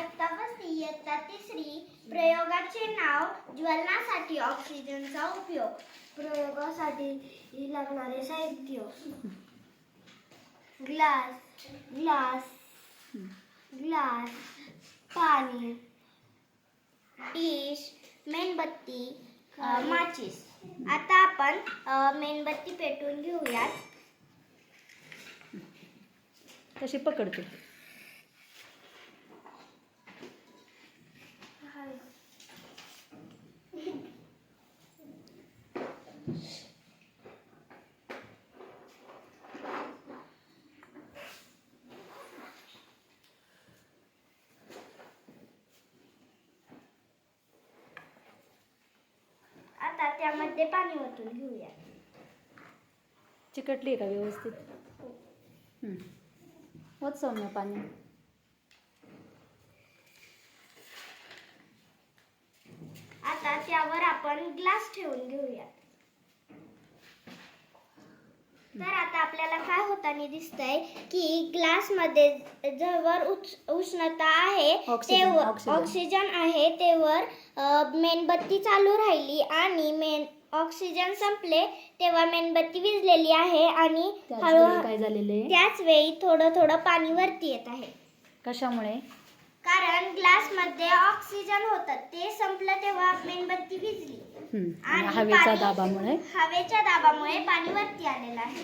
जगताप वस्ती इयत्ता तिसरी प्रयोगाचे नाव ज्वलनासाठी ऑक्सिजनचा उपयोग. प्रयोगासाठी लागणारे साहित्य. ग्लास ग्लास ग्लास पाणी डिश मेणबत्ती माचिस माचीस. आता आपण मेणबत्ती पेटवून घेऊयात. तशी पकडते. आता त्यामध्ये पाणी ओतून घेऊया. चिकटली आहे का व्यवस्थित? हं. ओत सौम्य पाणी. आता त्यावर आपण ग्लास ठेवून घेऊया तर आता आपल्याला काय होताना दिसतंय की ग्लासमध्ये जवळ उष्णता आहे ऑक्सिजन, ऑक्सिजन. आहे तेवर मेणबत्ती चालू राहिली आणि मेन ऑक्सिजन संपले तेव्हा मेणबत्ती विजलेली आहे आणि काय झालेलं त्याच वेळी थोडं थोडं पाणी वरती येत आहे. कशामुळे? कारण ग्लासमध्ये ऑक्सिजन होतं. ते संपलं तेव्हा मेणबत्ती आणि हवेच्या दाबामुळे? हवेच्या दाबामुळे पाणी वरती आलेलं आहे.